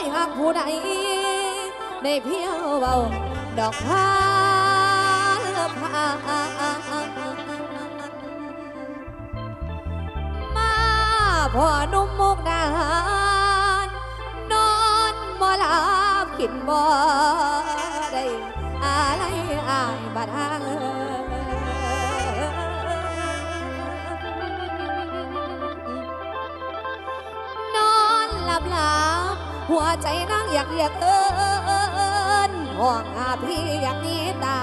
ยหักผู้ใดได้เพียวเบาดอกพาพามาพ่อนุ่มมุกดาหารนอนบ่หลับกินบ่ได้อะไรอายบัดหาง หัวใจนั่งอยากเรียกเอินห่วงหาพี่อยากนี้ตา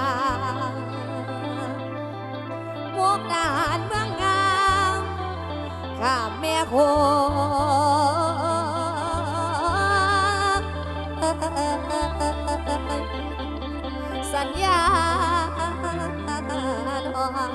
มุกดาหารเมืองงามข้ามแม่โคสัญญาน้อง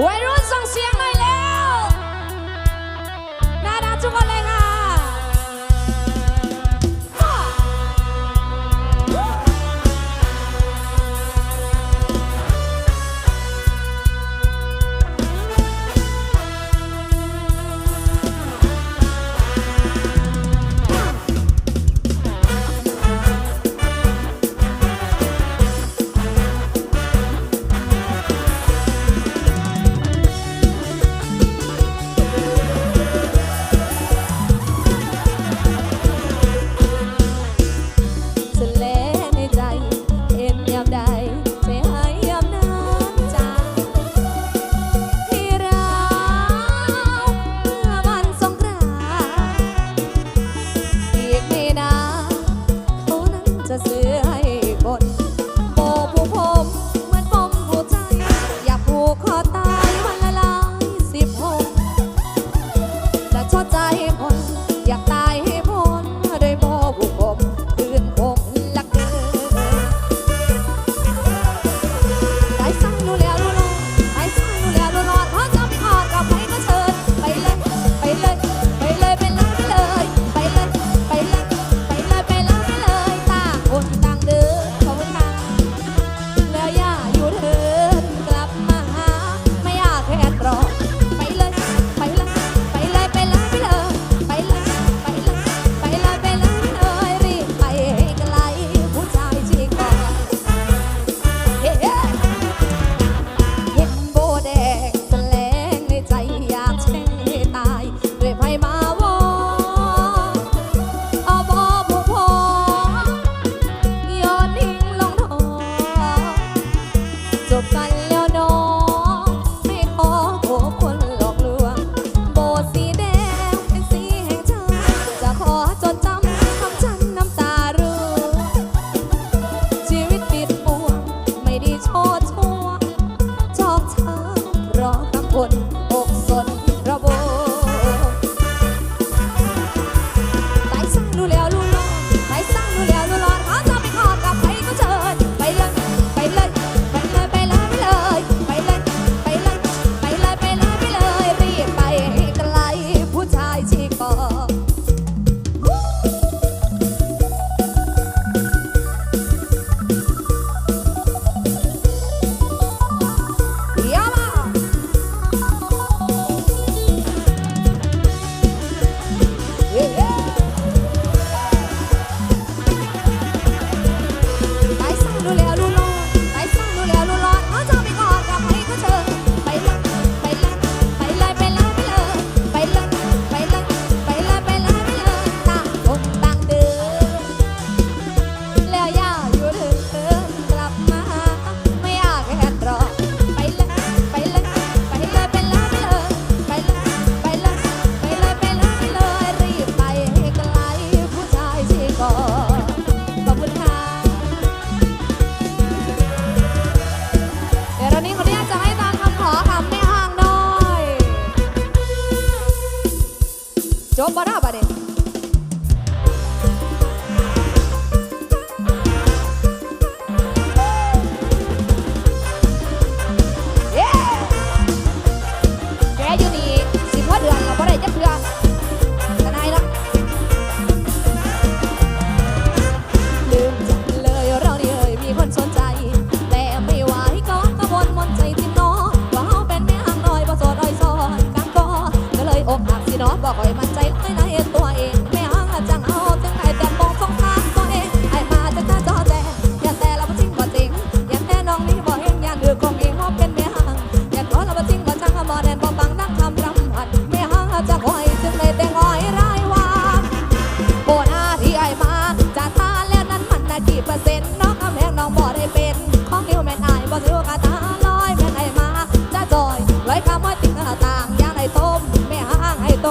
วัยรุ่นส่งเสียงหน่อยแล้วน่ารักทุกคนเลยค่ะ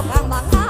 帮忙啊